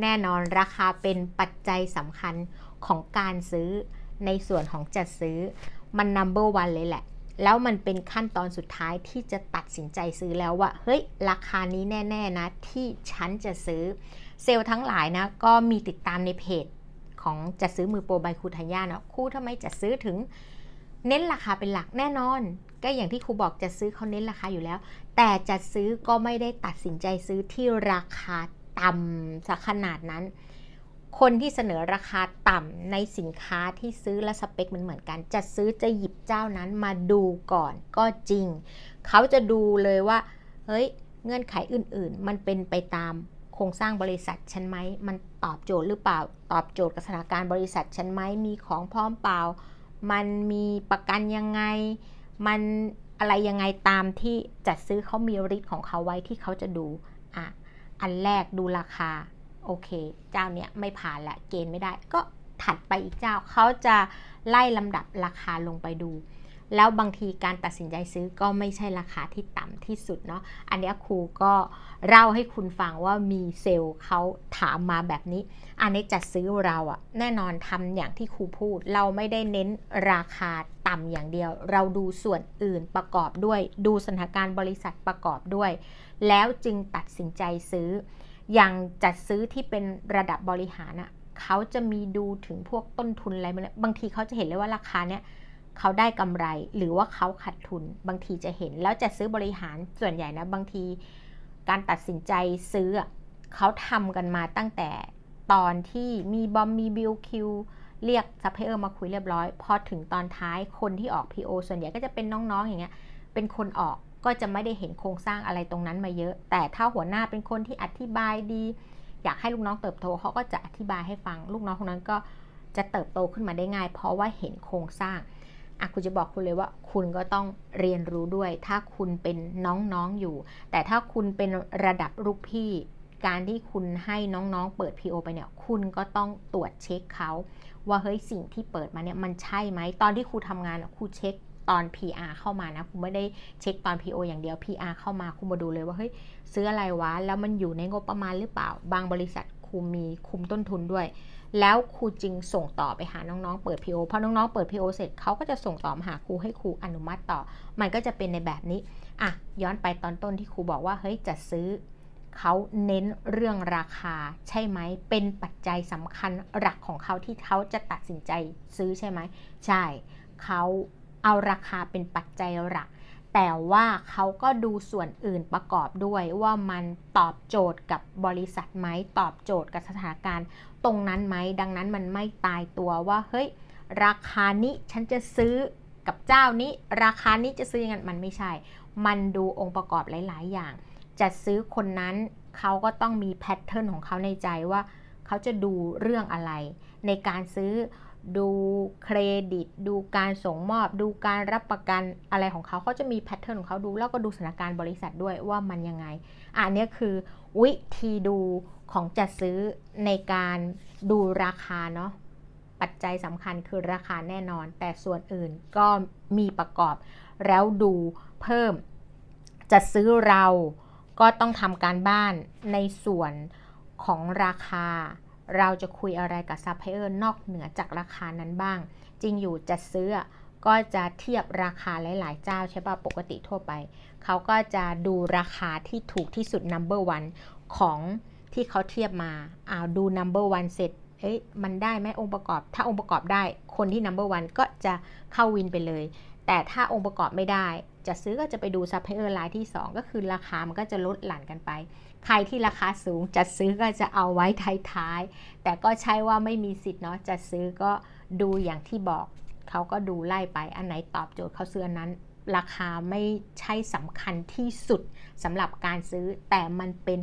แน่นอนราคาเป็นปัจจัยสำคัญของการซื้อในส่วนของจัดซื้อมัน number one เลยแหละ แล้วมันเป็นขั้นตอนสุดท้ายที่จะตัดสินใจซื้อแล้วว่า เฮ้ย ราคานี้แน่ ๆ นะ ที่ฉันจะซื้อ เซลล์ทั้งหลายนะ ก็มีติดตามในเพจของจะซื้อมือโปรบครูทายาเนาะครูทำไมจะซื้อถึง เน้นราคาเป็นหลักแน่นอน ก็อย่างที่ครูบอกจะซื้อเขาเน้นราคาอยู่แล้ว แต่จะซื้อก็ไม่ได้ตัดสินใจซื้อที่ราคา ต่ำสักขนาดนั้น คนที่เสนอราคาต่ำในสินค้าที่ซื้อและสเปคมันเหมือนกัน จะซื้อจะหยิบเจ้านั้นมาดูก่อนก็จริง เขาจะดูเลยว่า เฮ้ย เงื่อนไขอื่น ๆ มันเป็นไปตามโครงสร้างบริษัทฉันไหม มันตอบโจทย์หรือเปล่า ตอบโจทย์กับสถานการณ์บริษัทฉันไหม มีของพร้อมเปล่า มันมีประกันยังไง มันอะไรยังไงตามที่จัดซื้อเขามีริทของเขาไว้ที่เขาจะดู อะ อันแรกดูราคา โอเค เจ้าเนี้ยไม่ผ่านละเกณฑ์ไม่ได้ ก็ถัดไปอีกเจ้าเขาจะไล่ลำดับราคาลงไปดู แล้วบางทีการตัดสินใจซื้อก็ไม่ใช่ราคาที่ต่ำที่สุดเนาะอันนี้ครูก็เล่าให้คุณฟังว่ามีเซลล์เขาถามมาแบบนี้ อันนี้จัดซื้อเราอะแน่นอนทำอย่างที่ครูพูด เราไม่ได้เน้นราคาต่ำอย่างเดียว เราดูส่วนอื่นประกอบด้วย ดูสถานการณ์บริษัทประกอบด้วย แล้วจึงตัดสินใจซื้อ อย่างจัดซื้อที่เป็นระดับบริหารอะเขาจะมีดูถึงพวกต้นทุนอะไรบางทีเขาจะเห็นเลยว่าราคาเนี้ย เขาได้กำไรหรือว่าเขาขาดทุน บางทีจะเห็นแล้วจะซื้อบริหารส่วนใหญ่นะบางที การตัดสินใจซื้อเขาทำกันมาตั้งแต่ตอนที่มีบอมมีบิลคิวเรียกซัพพลายเออร์มาคุยเรียบร้อย พอถึงตอนท้ายคนที่ออก PO ส่วนใหญ่ก็จะเป็นน้องๆอย่างเงี้ยเป็นคนออกก็จะไม่ได้เห็นโครงสร้างอะไรตรงนั้นมาเยอะ แต่ถ้าหัวหน้าเป็นคนที่อธิบายดี อยากให้ลูกน้องเติบโตเขาก็จะอธิบายให้ฟัง ลูกน้องคนนั้นก็จะเติบโตขึ้นมาได้ง่าย เพราะว่าเห็นโครงสร้าง อะคุณจะบอกคุณเลยว่าคุณก็ต้องเรียนรู้ด้วย ถ้าคุณเป็นน้องๆอยู่ แต่ถ้าคุณเป็นระดับลูกพี่ การที่คุณให้น้องๆ เปิด PO ไปเนี่ย คุณก็ต้องตรวจเช็คเขาว่าเฮ้ยสิ่งที่เปิดมาเนี่ยมันใช่ไหมตอนที่ครูทำงานครูเช็คตอน PR เข้ามานะคุณไม่ได้เช็คตอน PO อย่างเดียว PR เข้ามาคุณมาดูเลยว่าเฮ้ยซื้ออะไรวะ แล้วมันอยู่ในงบประมาณหรือเปล่า บางบริษัทครูมีคุมต้นทุนด้วย แล้วครูจึงส่งต่อไปหาน้องๆ เปิด PO พอน้องๆ เปิด PO เสร็จเขาก็จะส่งต่อมาหาครูให้ครูอนุมัติต่อ มันก็จะเป็นในแบบนี้ อะ ย้อนไปตอนต้นที่ครูบอกว่าเฮ้ยจะซื้อเขาเน้นเรื่องราคาใช่ไหม เป็นปัจจัยสำคัญหลักของเขาที่เขาจะตัดสินใจซื้อใช่ไหม ใช่ เขาเอาราคาเป็นปัจจัยหลัก แต่ว่าเขาก็ดูส่วนอื่นประกอบด้วยว่ามันตอบโจทย์กับบริษัทไหมตอบโจทย์กับสถานการณ์ตรงนั้นไหมดังนั้นมันไม่ตายตัวว่าเฮ้ยราคานี้ฉันจะซื้อกับเจ้านี้ ราคานี้จะซื้อยังไงมันไม่ใช่ มันดูองค์ประกอบหลาย ๆ อย่าง จะซื้อคนนั้นเขาก็ต้องมีแพทเทิร์นของเขาในใจว่าเขาจะดูเรื่องอะไร ในการซื้อ ดูเครดิต ดูการส่งมอบ ดูการรับประกันอะไรของเขาเขาจะมีแพทเทิร์นของเขาดู แล้วก็ดูสถานการณ์บริษัทด้วยว่ามันยังไง อันนี้คือวิธีดูของจัดซื้อในการดูราคาเนาะปัจจัยสำคัญคือราคาแน่นอน แต่ส่วนอื่นก็มีประกอบแล้วดูเพิ่มจะซื้อเราก็ต้องทำการบ้านในส่วนของราคา เราจะคุยอะไรกับซัพพลายเออร์นอกเหนือจากราคานั้นบ้าง จริงอยู่จะซื้อก็จะเทียบราคาหลายๆ เจ้าใช่ป่ะปกติทั่วไป เขาก็จะดูราคาที่ถูกที่สุด number one ของที่เขาเทียบมาอ้าวดู number one เสร็จเอ๊ะมันได้ไหมองค์ประกอบ ถ้าองค์ประกอบได้คนที่ number one ก็จะเข้าวินไปเลย แต่ถ้าองค์ประกอบไม่ได้ จะซื้อก็จะไปดูซัพพลายเออร์รายที่ 2 ก็คือราคามันก็จะลดหลั่นกันไป ใครที่ราคาสูงจะซื้อก็จะเอาไว้ท้ายๆ แต่ก็ใช่ว่าไม่มีสิทธิ์เนาะจะซื้อก็ดูอย่างที่บอกเขาก็ดูไล่ไปอันไหนตอบโจทย์เขาซื้ออนั้น ราคาไม่ใช่สำคัญที่สุดสำหรับการซื้อ แต่มันเป็น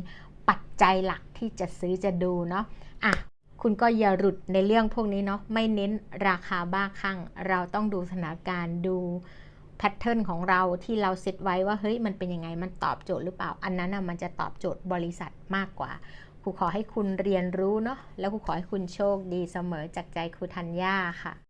ปัจจัยหลักที่จะซื้อจะดูเนาะอะ คุณก็อย่าหลุดในเรื่องพวกนี้เนาะไม่เน้นราคาบ้าคลั่ง เราต้องดูสถานการณ์ดูแพทเทิร์นของเราที่เราเซตไว้ว่าเฮ้ยมันเป็นยังไงมันตอบโจทย์หรือเปล่า อันนั้นนะมันจะตอบโจทย์บริษัทมากกว่าครูขอให้คุณเรียนรู้เนาะแล้วครูขอให้คุณโชคดีเสมอจากใจครูธัญญาค่ะ